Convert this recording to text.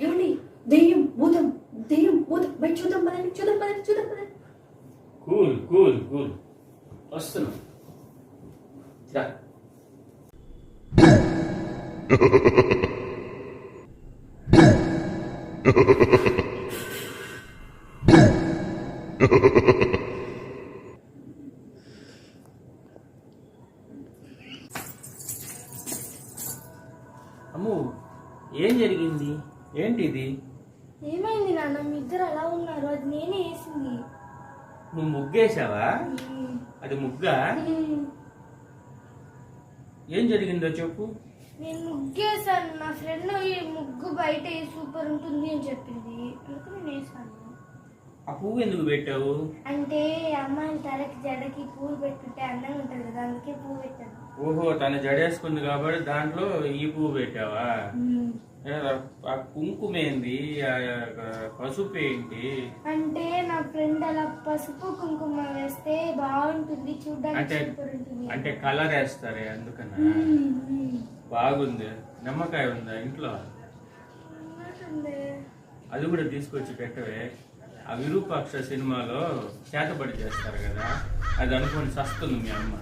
ఏమండి దెయ్యం భూతం దెయ్యం భూతం బయట చూద్దాం పదండి చూద్దాం పదండి అమ్ము ఏం జరిగింది? ఏంటి ఇది ఏమైంది నాన్న? మీ ఇద్దరు అలా ఉన్నారు? అది నేనే వేసింది. నువ్వు ముగ్గేసావా అది ముగ్గా? ఏం జరిగిందో చెప్పు. నేను ముగ్గేసాను నా ఫ్రెండ్ ఈ ముగ్గు బయట సూపర్ ఉంటుంది అని చెప్పింది. అందుకు నేను వేసాను ఆ పువ్వు ఎందుకు పెట్టావు? అంటే అమ్మాయిల తలకి జడకి పూలు పెట్టుకుంటే అందంగా ఉంటుంది కదా అందుకే పువ్వు పెట్టాను. ఓహో తన జడేసుకుంది కాబట్టి దాంట్లో ఈ పువ్వు పెట్టావా? ఆ కుంకుమ ఏంది? పసుపు ఏంటి? అంటే నా ఫ్రెండ్ అలా పసుపు కుంకుమ వేస్తే బాగుంటుంది చూడడానికి అంటే కలర్ వేస్తారే అందుకనా. బాగుంది. నిమ్మకాయ ఉందా ఇంట్లో. అది కూడా తీసుకొచ్చి పెట్టవే. ఆ విరూపాక్ష సినిమాలో చేతబడి చేస్తారు కదా? అది అనుకొని సస్తుంది మీ అమ్మ.